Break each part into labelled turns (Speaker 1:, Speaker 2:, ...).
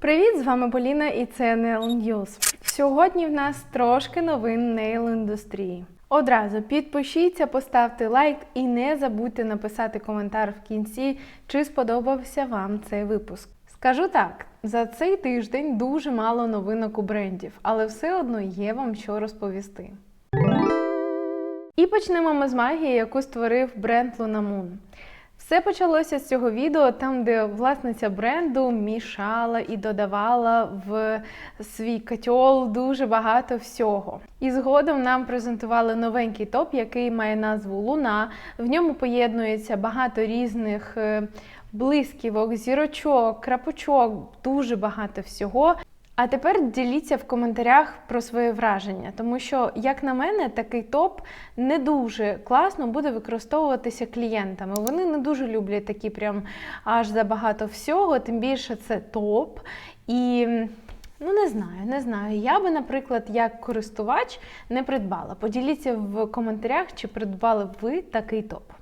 Speaker 1: Привіт, з вами Поліна і це Nail News. Сьогодні в нас трошки новин нейл індустрії. Одразу підпишіться, поставте лайк і не забудьте написати коментар в кінці, чи сподобався вам цей випуск. Скажу так, за цей тиждень дуже мало новинок у брендів, але все одно є вам що розповісти. І почнемо ми з магії, яку створив бренд Lunamoon. Все почалося з цього відео, там, де власниця бренду мішала і додавала в свій котел дуже багато всього. І згодом нам презентували новенький топ, який має назву Луна. В ньому поєднується багато різних е, блисківок, зірочок, крапочок, дуже багато всього. А тепер діліться в коментарях про своє враження, тому що, як на мене, такий топ не дуже класно буде використовуватися клієнтами. Вони не дуже люблять такі прям аж забагато всього, тим більше це топ. І ну не знаю, не знаю. Я би, наприклад, як користувач не придбала. Поділіться в коментарях, чи придбали ви такий топ.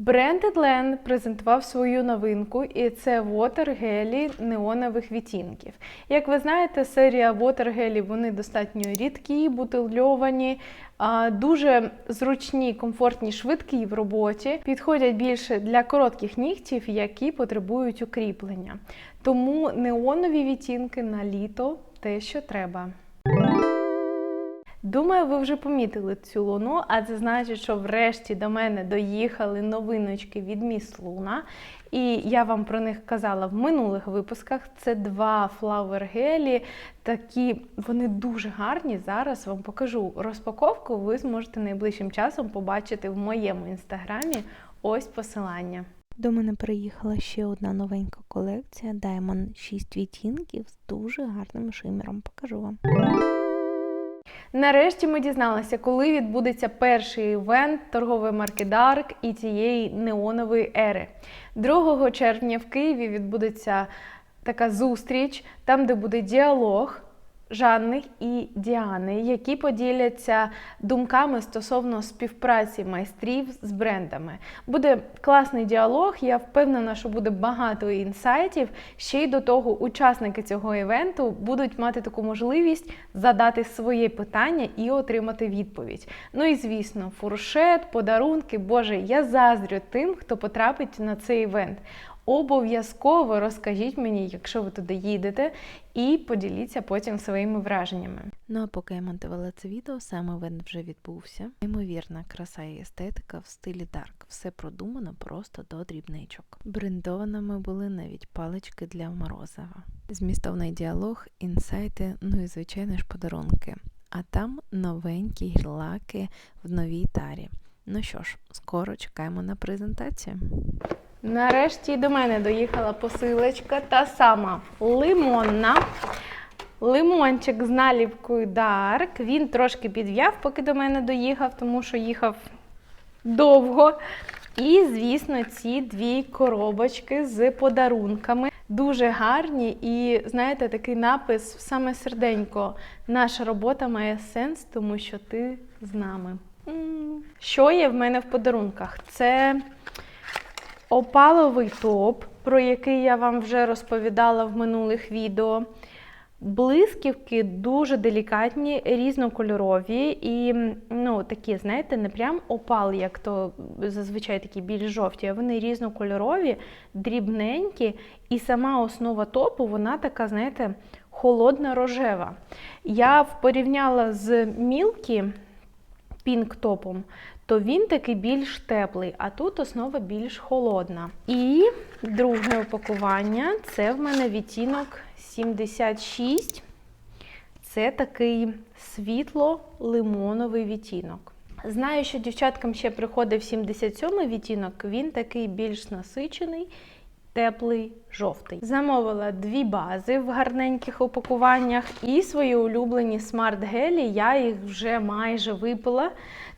Speaker 1: Бренд Edlen презентував свою новинку, і це вотергелі неонових відтінків. Як ви знаєте, серія вотергелі вони достатньо рідкі, бутильовані, дуже зручні, комфортні, швидкі в роботі. Підходять більше для коротких нігтів, які потребують укріплення. Тому неонові відтінки на літо те, що треба. Думаю, ви вже помітили цю луну, а це значить, що врешті до мене доїхали новиночки від Міс Луна. І я вам про них казала в минулих випусках. Це два флауер гелі. Такі вони дуже гарні. Зараз вам покажу розпаковку. Ви зможете найближчим часом побачити в моєму інстаграмі. Ось посилання.
Speaker 2: До мене приїхала ще одна новенька колекція Diamond 6 відтінків з дуже гарним шимером. Покажу вам.
Speaker 1: Нарешті ми дізналися, коли відбудеться перший івент торгової марки Dark і цієї неонової ери. 2 червня в Києві відбудеться така зустріч, там, де буде діалог. Жанни і Діани, які поділяться думками стосовно співпраці майстрів з брендами. Буде класний діалог. Я впевнена, що буде багато інсайтів. Ще й до того, учасники цього івенту будуть мати таку можливість задати своє питання і отримати відповідь. Ну і звісно, фуршет, подарунки. Боже, я заздрю тим, хто потрапить на цей івент. Обов'язково розкажіть мені, якщо ви туди їдете, і поділіться потім своїми враженнями.
Speaker 2: Ну а поки я монтувала це відео, сам івент вже відбувся. Неймовірна краса і естетика в стилі Dark. Все продумано просто до дрібничок. Брендованими були навіть палички для морозива. Змістовний діалог, інсайти, ну і звичайно ж подарунки. А там новенькі гірлаки в новій тарі. Ну що ж, скоро чекаємо на презентацію.
Speaker 1: Нарешті до мене доїхала посилочка, та сама лимонна. Лимончик з наліпкою Dark. Він трошки підв'яв, поки до мене доїхав, тому що їхав довго. І, звісно, ці дві коробочки з подарунками. Дуже гарні. І, знаєте, такий напис саме серденько. Наша робота має сенс, тому що ти з нами. Що є в мене в подарунках? Це опаловий топ, про який я вам вже розповідала в минулих відео. Блисківки дуже делікатні, різнокольорові і ну, такі, знаєте, не прям опал, як то зазвичай такі більш жовті, а вони різнокольорові, дрібненькі, і сама основа топу, вона така, знаєте, холодна рожева. Я порівняла з Мілкі пінк топом, то він такий більш теплий, а тут основа більш холодна. І друге упакування це в мене відтінок 76. Це такий світло-лимоновий відтінок. Знаю, що дівчаткам ще приходив 77-й відтінок, він такий більш насичений. Теплий жовтий. Замовила дві бази в гарненьких упакуваннях і свої улюблені смарт-гелі. Я їх вже майже випила,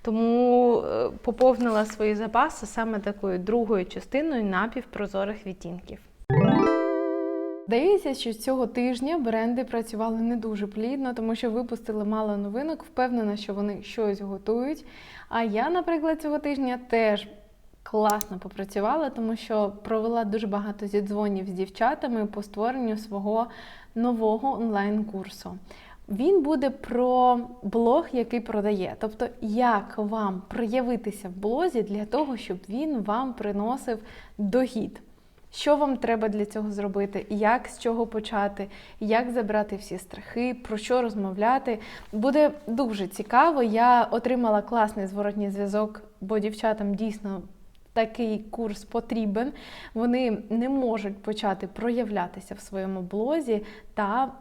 Speaker 1: тому е, поповнила свої запаси саме такою другою частиною напівпрозорих відтінків. Здається, що цього тижня бренди працювали не дуже плідно, тому що випустили мало новинок. Впевнена, що вони щось готують. А я, наприклад, цього тижня теж класно попрацювала, тому що провела дуже багато зідзвонів з дівчатами по створенню свого нового онлайн-курсу. Він буде про блог, який продає. Тобто, як вам проявитися в блозі для того, щоб він вам приносив дохід. Що вам треба для цього зробити? Як з чого почати, як забрати всі страхи, про що розмовляти? Буде дуже цікаво. Я отримала класний зворотній зв'язок, бо дівчатам дійсно такий курс потрібен. Вони не можуть почати проявлятися в своєму блозі та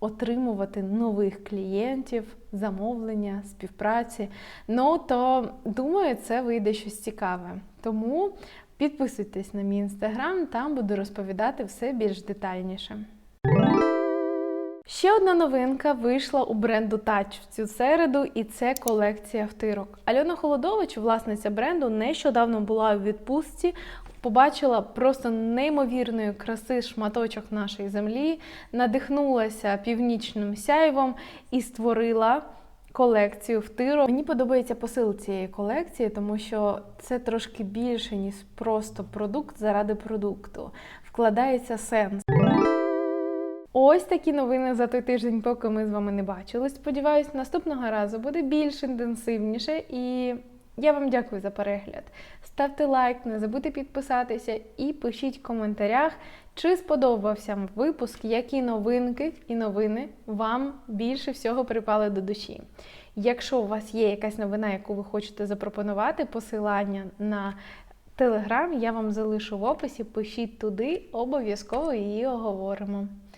Speaker 1: отримувати нових клієнтів, замовлення, співпраці. Ну то думаю, це вийде щось цікаве. Тому підписуйтесь на мій інстаграм, там буду розповідати все більш детальніше. Ще одна новинка вийшла у бренду Touch в цю середу, і це колекція втирок. Альона Холодович, власниця бренду, нещодавно була у відпустці. Побачила просто неймовірної краси шматочок нашої землі, надихнулася північним сяйвом і створила колекцію втирок. Мені подобається посил цієї колекції, тому що це трошки більше, ніж просто продукт заради продукту. Вкладається сенс. Ось такі новини за той тиждень, поки ми з вами не бачились. Сподіваюсь, наступного разу буде більш інтенсивніше. І я вам дякую за перегляд. Ставте лайк, не забудьте підписатися і пишіть в коментарях, чи сподобався випуск, які новинки і новини вам більше всього припали до душі. Якщо у вас є якась новина, яку ви хочете запропонувати, посилання на Телеграм я вам залишу в описі. Пишіть туди, обов'язково її оговоримо.